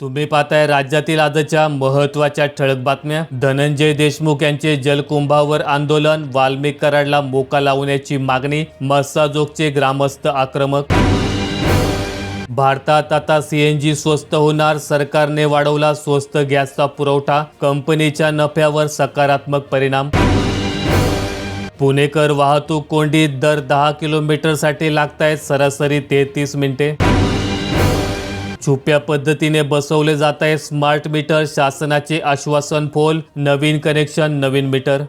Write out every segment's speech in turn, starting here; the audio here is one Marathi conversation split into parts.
तुम्ही पाहताय राज्यातील आजच्या महत्त्वाच्या ठळक बातम्या. धनंजय देशमुख यांचे जलकुंभावर आंदोलन वाल्मिक कराडला मोका लावण्याची मागणी मस्साजोगचे ग्रामस्थ आक्रमक. भारतात आता सीएनजी स्वस्त होणार सरकारने वाढवला स्वस्त गॅसचा पुरवठा कंपनीच्या नफ्यावर सकारात्मक परिणाम. पुणेकर वाहतूक कोंडीत दर दहा किलोमीटरसाठी लागतायत सरासरी तेहतीस मिनिटे. छुप्या पद्धतीने बसवले जात आहे स्मार्ट मीटर शासनाचे आश्वासन फोल. नवीन कनेक्शन नवीन मीटर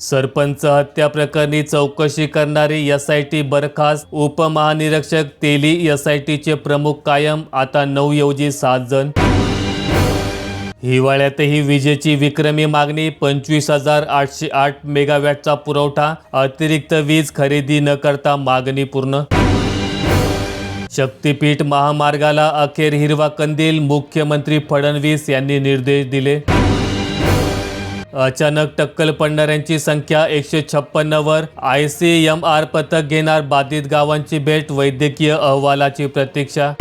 सरपंच हत्या प्रकरणी चौकशी करणारी एस आय टी बरखास्त. उपमहानिरीक्षक तेली एस आय टीचे प्रमुख कायम. आता नऊ ऐवजी सात जण. हिवाळ्यातही विजेची विक्रमी मागणी. पंचवीस हजार आठशे आठ मेगावॅटचा पुरवठा. अतिरिक्त वीज खरेदी न करता मागणी पूर्ण. शक्तीपीठ महामार्गाला अखेर हिरवा कंदील मुख्यमंत्री फडणवीस यांनी निर्देश दिले. अचानक टक्कल पडणाऱ्यांची संख्या एकशे छप्पन्नवर. आय सी एम आर पथक घेणार बाधित गावांची भेट वैद्यकीय अहवालाची प्रतीक्षा.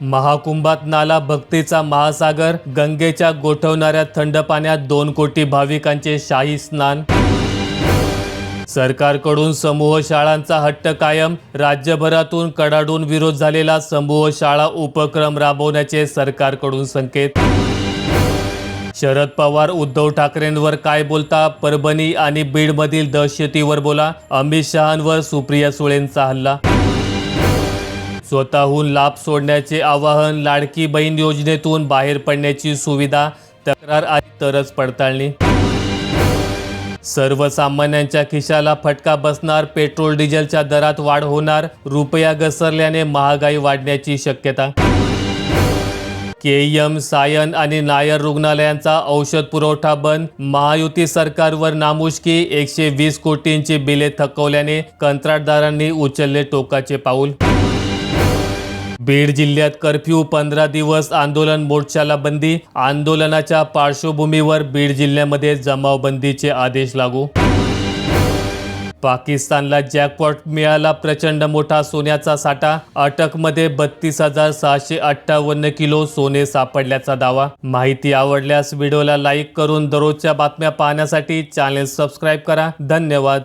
महाकुंभात नाला भक्तीचा महासागर गंगेच्या गोठवणाऱ्या थंड पाण्यात दोन कोटी भाविकांचे शाही स्नान. सरकारकडून समूह शाळांचा हट्ट कायम राज्यभरातून कडाडून विरोध झालेला समूह शाळा उपक्रम राबवण्याचे सरकारकडून संकेत. शरद पवार उद्धव ठाकरेंवर काय बोलता परभणी आणि बीडमधील दहशतीवर बोला अमित शहांवर सुप्रिया सुळेंचा हल्ला. स्वतःहून लाभ सोडण्याचे आवाहन लाडकी बहीण योजनेतून बाहेर पडण्याची सुविधा तक्रार आली तरच पडताळणी. सर्वसामान्यांच्या खिशाला फटका बसणार पेट्रोल डिझेलच्या दरात वाढ होणार रुपया घसरल्याने महागाई वाढण्याची शक्यता. के एम सायन आणि नायर रुग्णालयांचा औषध पुरवठा बंद महायुती सरकारवर नामुष्की एकशे वीस कोटींची बिले थकवल्याने कंत्राटदारांनी उचलले टोकाचे पाऊल. बीड जिल्ह्यात कर्फ्यू पंधरा दिवस आंदोलन मोर्चाला बंदी. आंदोलनाच्या पार्श्वभूमीवर बीड जिल्ह्यामध्ये जमावबंदीचे आदेश लागू. पाकिस्तानला जॅकपॉट मिळाला प्रचंड मोठा सोन्याचा साठा. अटकमध्ये बत्तीस हजार सहाशे अठ्ठावन्न किलो सोने सापडल्याचा दावा. माहिती आवडल्यास व्हिडिओला लाईक करून दररोजच्या बातम्या पाहण्यासाठी चॅनेल सबस्क्राईब करा. धन्यवाद.